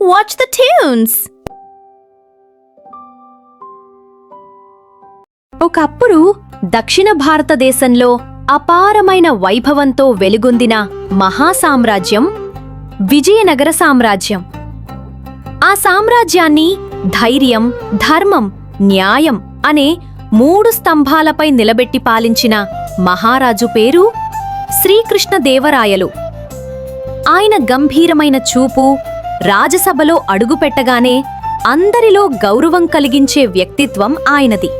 Watch the tunes! ఒకప్పుడు దక్షిణ భారతదేశంలో అపారమైన వైభవంతో వెలుగొందిన మహాసామ్రాజ్యం విజయనగర సామ్రాజ్యం ఆ సామ్రాజ్యాన్ని ధైర్యం ధర్మం న్యాయం అనే మూడు స్తంభాలపై నిలబెట్టి పాలించిన మహారాజు పేరు శ్రీకృష్ణదేవరాయలు ఆయన గంభీరమైన చూపు రాజసభలో అడుగుపెట్టగానే అందరిలో గౌరవం కలిగించే వ్యక్తిత్వం ఆయనది.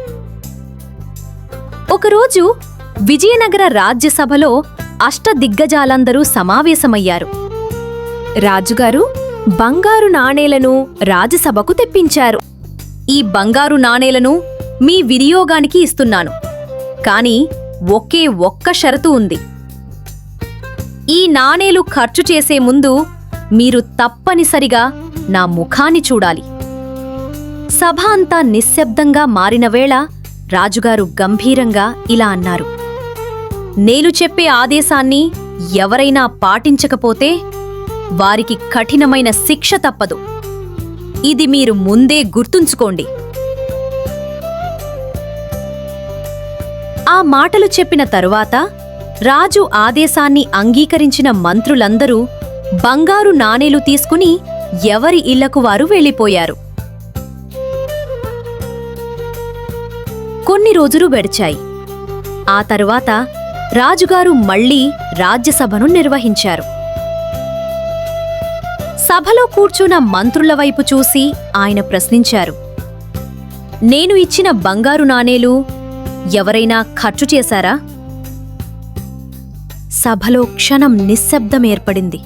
ఒకరోజు విజయనగర రాజ్యసభలో అష్టదిగ్గజాలందరూ సమావేశమయ్యారు. రాజుగారు బంగారు నాణేలను రాజసభకు తెప్పించారు. ఈ బంగారు నాణేలను మీ వినియోగానికి ఇస్తున్నాను. కాని ఒకే ఒక్క షరతు ఉంది. ఈ నాణేలు ఖర్చు చేసే ముందు మీరు తప్పనిసరిగా నా ముఖాన్ని చూడాలి. సభ అంతా నిశ్శబ్దంగా మారిన వేళ రాజుగారు గంభీరంగా ఇలా అన్నారు. నేను చెప్పే ఆదేశాన్ని ఎవరైనా పాటించకపోతే వారికి కఠినమైన శిక్ష తప్పదు. ఇది మీరు ముందే గుర్తుంచుకోండి. ఆ మాటలు చెప్పిన తరువాత రాజు ఆదేశాన్ని అంగీకరించిన మంత్రులందరూ బంగారు నాణేలు తీసుకుని ఎవరి ఇళ్ళకు వారు వెళ్ళిపోయారు. కొన్ని రోజులు గడిచాయి. ఆ తరువాత రాజుగారు మళ్ళీ రాజ్యసభను నిర్వహించారు. సభలో కూర్చున్న మంత్రుల వైపు చూసి ఆయన ప్రశ్నించారు. నేను ఇచ్చిన బంగారు నాణేలు ఎవరైనా ఖర్చు చేశారా? సభలో క్షణం నిశ్శబ్దం ఏర్పడింది.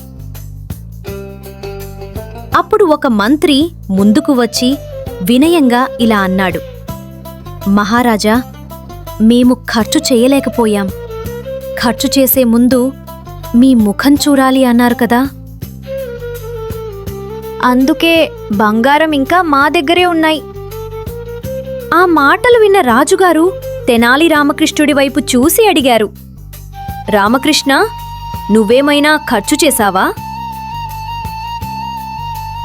అప్పుడు ఒక మంత్రి ముందుకు వచ్చి వినయంగా ఇలా అన్నాడు. మహారాజా మేము ఖర్చు చేయలేకపోయాం. ఖర్చు చేసే ముందు మీ ముఖం చూడాలి అన్నారు కదా. అందుకే బంగారం ఇంకా మా దగ్గరే ఉన్నాయి. ఆ మాటలు విన్న రాజుగారు తెనాలి రామకృష్ణుడి వైపు చూసి అడిగారు. రామకృష్ణ నువ్వేమైనా ఖర్చు చేశావా?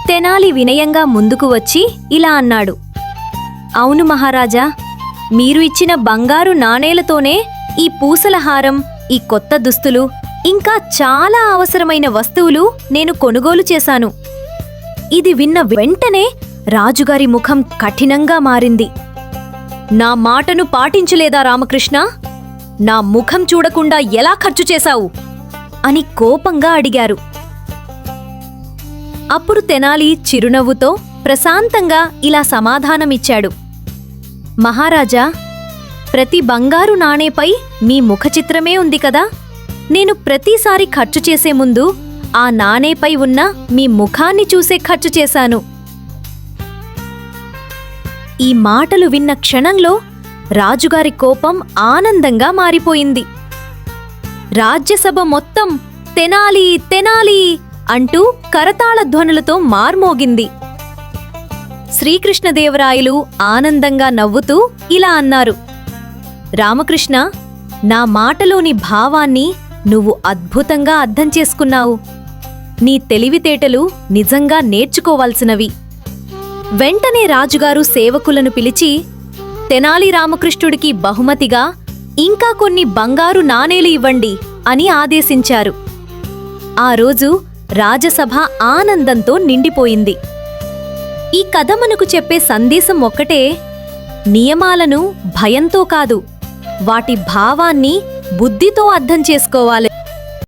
తెనాలి వినయంగా ముందుకు వచ్చి ఇలా అన్నాడు. అవును మహారాజా మీరు ఇచ్చిన బంగారు నాణేలతోనే ఈ పూసల హారం ఈ కొత్త దుస్తులు ఇంకా చాలా అవసరమైన వస్తువులు నేను కొనుగోలు చేశాను. ఇది విన్న వెంటనే రాజుగారి ముఖం కఠినంగా మారింది. నా మాటను పాటించలేదా రామకృష్ణ? నా ముఖం చూడకుండా ఎలా ఖర్చు చేశావు? అని కోపంగా అడిగారు. అప్పుడు తెనాలి చిరునవ్వుతో ప్రశాంతంగా ఇలా సమాధానమిచ్చాడు. మహారాజా ప్రతి బంగారు నాణేపై మీ ముఖచిత్రమే ఉంది కదా? నేను ప్రతిసారి ఖర్చు చేసే ముందు ఆ నాణేపై ఉన్న మీ ముఖాన్ని చూసే ఖర్చు చేశాను. ఈ మాటలు విన్న క్షణంలో రాజుగారి కోపం ఆనందంగా మారిపోయింది. రాజ్యసభ మొత్తం తెనాలి తెనాలి అంటూ కరతాళ ధ్వనులతో మార్మోగింది. శ్రీకృష్ణదేవరాయలు ఆనందంగా నవ్వుతూ ఇలా అన్నారు. రామకృష్ణ నా మాటలోని భావాన్ని నువ్వు అద్భుతంగా అర్థం చేసుకున్నావు. నీ తెలివితేటలు నిజంగా నేర్చుకోవాల్సినవి. వెంటనే రాజుగారు సేవకులను పిలిచి తెనాలి రామకృష్ణుడికి బహుమతిగా ఇంకా కొన్ని బంగారు నాణేలు ఇవ్వండి అని ఆదేశించారు. ఆ రోజు రాజసభ ఆనందంతో నిండిపోయింది. ఈ కథ మనకు చెప్పే సందేశం ఒక్కటే నియమాలను భయంతో కాదు వాటి భావాన్ని బుద్ధితో అర్థం చేసుకోవాలి.